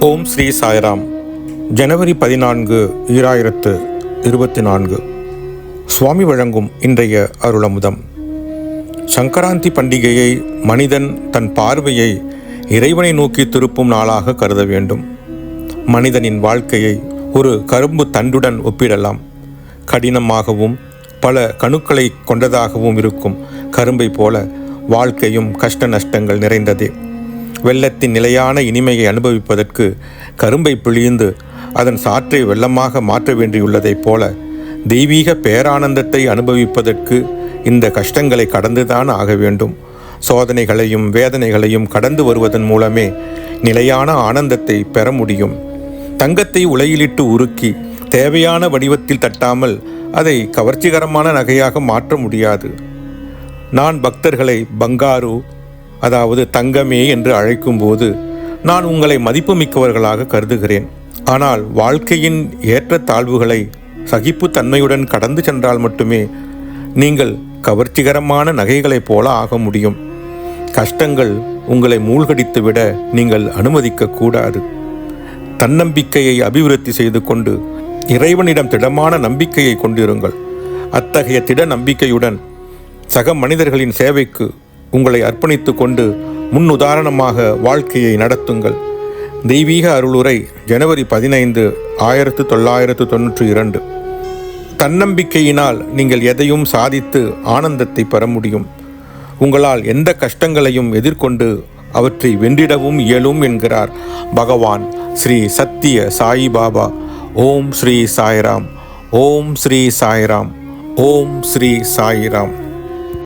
ஓம் ஸ்ரீ சாய்ராம். ஜனவரி பதினான்கு ஈராயிரத்து இருபத்தி நான்கு சுவாமி வழங்கும் இன்றைய அருளமுதம். சங்கராந்தி பண்டிகையை மனிதன் தன் பார்வையை இறைவனை நோக்கி திருப்பும் நாளாக கருத வேண்டும். மனிதனின் வாழ்க்கையை ஒரு கரும்பு தண்டுடன் ஒப்பிடலாம். கடினமாகவும் பல கணுக்களை கொண்டதாகவும் இருக்கும் கரும்பை போல வாழ்க்கையும் கஷ்ட நஷ்டங்கள் நிறைந்ததே. வெள்ளத்தின் நிலையான இனிமையை அனுபவிப்பதற்கு கரும்பை பிழிந்து அதன் சாற்றை வெள்ளமாக மாற்ற வேண்டியுள்ளதைப் போல தெய்வீக பேரானந்தத்தை அனுபவிப்பதற்கு இந்த கஷ்டங்களை கடந்துதான் ஆக வேண்டும். சோதனைகளையும் வேதனைகளையும் கடந்து வருவதன் மூலமே நிலையான ஆனந்தத்தை பெற முடியும். தங்கத்தை உலையிலிட்டு உருக்கி தேவையான வடிவத்தில் தட்டாமல் அதை கவர்ச்சிகரமான நகையாக மாற்ற முடியாது. நான் பக்தர்களை பங்காரு அதாவது தங்கமே என்று அழைக்கும்போது நான் உங்களை மதிப்புமிக்கவர்களாக கருதுகிறேன். ஆனால் வாழ்க்கையின் ஏற்ற தாழ்வுகளை சகிப்புத்தன்மையுடன் கடந்து சென்றால் மட்டுமே நீங்கள் கவர்ச்சிகரமான நகைகளைப் போல ஆக முடியும். கஷ்டங்கள் உங்களை மூழ்கடித்துவிட நீங்கள் அனுமதிக்க கூடாது. தன்னம்பிக்கையை அபிவிருத்தி செய்து கொண்டு இறைவனிடம் திடமான நம்பிக்கையை கொண்டிருங்கள். அத்தகைய திட நம்பிக்கையுடன் சக மனிதர்களின் சேவைக்கு உங்களை அர்ப்பணித்து கொண்டு முன்னுதாரணமாக வாழ்க்கையை நடத்துங்கள். தெய்வீக அருளுரை ஜனவரி பதினைந்து ஆயிரத்து தொள்ளாயிரத்து தொன்னூற்றி இரண்டு. தன்னம்பிக்கையினால் நீங்கள் எதையும் சாதித்து ஆனந்தத்தை பெற முடியும். உங்களால் எந்த கஷ்டங்களையும் எதிர்கொண்டு அவற்றை வென்றிடவும் இயலும் என்கிறார் பகவான் ஸ்ரீ சத்திய சாயி பாபா ஓம் ஸ்ரீ சாய்ராம். ஓம் ஸ்ரீ சாய்ராம். ஓம் ஸ்ரீ சாய்ராம்.